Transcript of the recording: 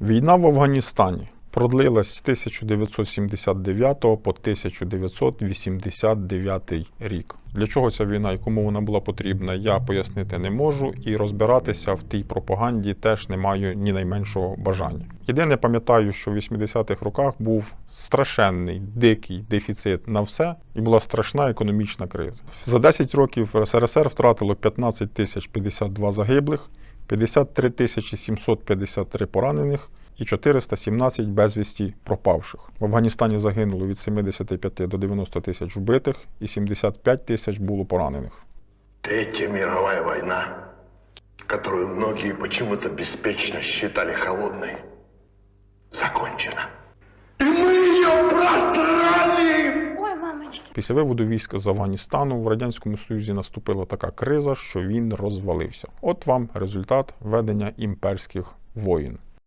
Війна в Афганістані продлилась з 1979 по 1989 рік. Для чого ця війна і кому вона була потрібна, я пояснити не можу, і розбиратися в тій пропаганді теж не маю ні найменшого бажання. Єдине пам'ятаю, що в 80-х роках був страшенний дикий дефіцит на все, і була страшна економічна криза. За 10 років СРСР втратило 15 тисяч 52 загиблих, 53 тисячі 753 поранених і 417 безвісті пропавших. В Афганістані загинуло від 75 до 90 тисяч вбитих і 75 тисяч було поранених. Третя мірова війна, яку многие почему-то беспечно считали холодной, Після виводу військ з Афганістану в Радянському Союзі наступила така криза, що він розвалився. От вам результат ведення імперських воїн.